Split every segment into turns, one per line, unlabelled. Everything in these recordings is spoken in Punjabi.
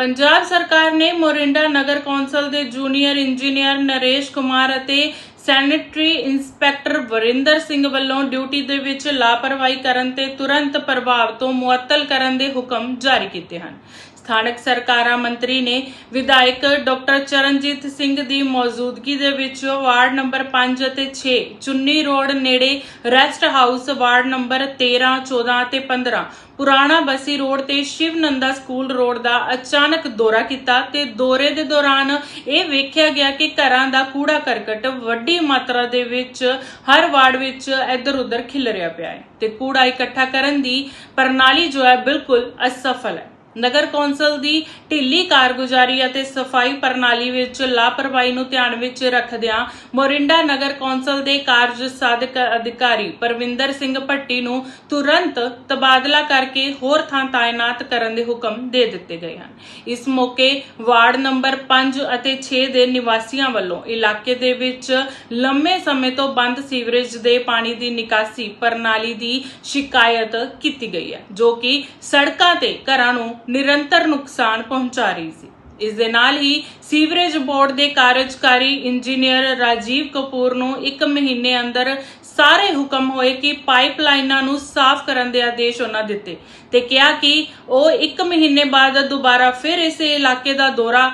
ਪੰਜਾਬ ਸਰਕਾਰ ਨੇ ਮੋਰਿੰਡਾ ਨਗਰ ਕੌਂਸਲ ਦੇ ਜੂਨੀਅਰ ਇੰਜੀਨੀਅਰ ਨਰੇਸ਼ ਕੁਮਾਰ ਅਤੇ ਸੈਨੇਟਰੀ ਇੰਸਪੈਕਟਰ ਵਰਿੰਦਰ ਸਿੰਘ ਵੱਲੋਂ ਡਿਊਟੀ ਦੇ ਵਿੱਚ ਲਾਪਰਵਾਹੀ ਕਰਨ ਤੇ ਤੁਰੰਤ ਪ੍ਰਭਾਵ ਤੋਂ ਮੁਅੱਤਲ ਕਰਨ ਦੇ ਹੁਕਮ ਜਾਰੀ ਕੀਤੇ ਹਨ। ਸਥਾਨਕ ਸਰਕਾਰਾਂ ਮੰਤਰੀ ਨੇ ਵਿਧਾਇਕ ਡਾਕਟਰ ਚਰਨਜੀਤ ਸਿੰਘ ਦੀ ਮੌਜੂਦਗੀ ਦੇ ਵਿੱਚ ਵਾਰਡ ਨੰਬਰ 5 ਅਤੇ 6 ਚੁੰਨੀ ਰੋਡ ਨੇੜੇ ਰੈਸਟ ਹਾਊਸ ਵਾਰਡ ਨੰਬਰ 13 14 ਅਤੇ 15 ਪੁਰਾਣਾ ਬਸੀ ਰੋਡ ਤੇ ਸ਼ਿਵ ਨੰਦਾ ਸਕੂਲ ਰੋਡ ਦਾ ਅਚਾਨਕ ਦੌਰਾ ਕੀਤਾ ਤੇ ਦੌਰੇ ਦੇ ਦੌਰਾਨ ਇਹ ਵੇਖਿਆ ਗਿਆ ਕਿ ਘਰਾਂ ਦਾ ਕੂੜਾ ਕਰਕਟ ਵੱਡੀ ਮਾਤਰਾ ਦੇ ਵਿੱਚ ਹਰ ਵਾਰਡ ਵਿੱਚ ਇੱਧਰ ਉੱਧਰ ਖਿਲਰਿਆ ਪਿਆ ਹੈ ਤੇ ਕੂੜਾ ਇਕੱਠਾ ਕਰਨ ਦੀ ਪ੍ਰਣਾਲੀ ਜੋ ਹੈ ਬਿਲਕੁਲ ਅਸਫਲ ਹੈ। ਨਗਰ ਕੌਂਸਲ ਦੀ ਢਿੱਲੀ ਕਾਰਗੁਜ਼ਾਰੀ ਅਤੇ ਸਫ਼ਾਈ ਪ੍ਰਣਾਲੀ ਵਿੱਚ ਲਾਪਰਵਾਹੀ ਨੂੰ ਧਿਆਨ ਵਿੱਚ ਰੱਖਦਿਆਂ ਮੋਰਿੰਡਾ ਨਗਰ ਕੌਂਸਲ ਦੇ ਕਾਰਜ ਸਾਧਕ ਅਧਿਕਾਰੀ ਪਰਵਿੰਦਰ ਸਿੰਘ ਭੱਟੀ ਨੂੰ ਤੁਰੰਤ ਤਬਾਦਲਾ ਕਰਕੇ ਹੋਰ ਥਾਂ ਤਾਇਨਾਤ ਕਰਨ ਦੇ ਹੁਕਮ ਦੇ ਦਿੱਤੇ ਗਏ ਹਨ। ਇਸ ਮੌਕੇ ਵਾਰਡ ਨੰਬਰ 5 ਅਤੇ 6 ਦੇ ਨਿਵਾਸੀਆਂ ਵੱਲੋਂ ਇਲਾਕੇ ਦੇ ਵਿੱਚ ਲੰਮੇ ਸਮੇਂ ਤੋਂ ਬੰਦ ਸੀਵਰੇਜ ਦੇ ਪਾਣੀ ਦੀ ਨਿਕਾਸੀ ਪ੍ਰਣਾਲੀ ਦੀ ਸ਼ਿਕਾਇਤ ਕੀਤੀ ਗਈ ਹੈ, ਜੋ ਕਿ ਸੜਕਾਂ ਤੇ ਘਰਾਂ ਨੂੰ ਨਿਰੰਤਰ ਨੁਕਸਾਨ ਪਹੁੰਚਾ ਰਹੀ ਸੀ। ਇਸ ਦੇ ਨਾਲ ਹੀ ਸੀਵਰੇਜ ਬੋਰਡ ਦੇ ਕਾਰਜਕਾਰੀ ਇੰਜੀਨੀਅਰ ਰਾਜੀਵ ਕਪੂਰ ਨੂੰ 1 ਮਹੀਨੇ ਅੰਦਰ ਸਾਰੇ ਹੁਕਮ ਹੋਏ ਕਿ ਪਾਈਪਲਾਈਨਾਂ ਨੂੰ ਸਾਫ਼ ਕਰਨ ਦੇ ਆਦੇਸ਼ ਉਹਨਾਂ ਦਿੱਤੇ ਤੇ ਕਿਹਾ ਕਿ ਉਹ 1 ਮਹੀਨੇ ਬਾਅਦ ਦੁਬਾਰਾ ਫਿਰ ਇਸੇ ਇਲਾਕੇ ਦਾ ਦੌਰਾ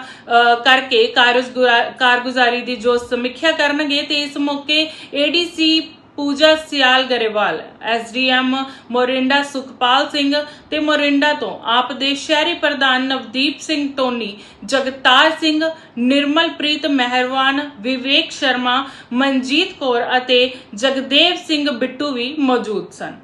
ਕਰਕੇ ਕਾਰਜਗੁਰਾ- ਕਾਰਗੁਜ਼ਾਰੀ ਦੀ ਜੋ ਸਮੀਖਿਆ ਕਰਨਗੇ ਤੇ ਇਸ ਮੌਕੇ ਏਡੀਸੀ ਪੂਜਾ ਸਿਆਲ ਗਰੇਵਾਲ, ਐਸਡੀਐਮ ਮੋਰਿੰਡਾ ਸੁਖਪਾਲ ਸਿੰਘ ਤੇ ਮੋਰਿੰਡਾ ਤੋਂ ਆਪ ਦੇ ਸ਼ਹਿਰੀ ਪ੍ਰਧਾਨ ਨਵਦੀਪ ਸਿੰਘ ਟੋਨੀ ਜਗਤਾਰ ਸਿੰਘ, ਨਿਰਮਲਪ੍ਰੀਤ ਮਹਿਰਵਾਨ, ਵਿਵੇਕ ਸ਼ਰਮਾ, ਮਨਜੀਤ ਕੌਰ ਅਤੇ ਜਗਦੇਵ ਸਿੰਘ ਬਿੱਟੂ ਵੀ ਮੌਜੂਦ ਸਨ।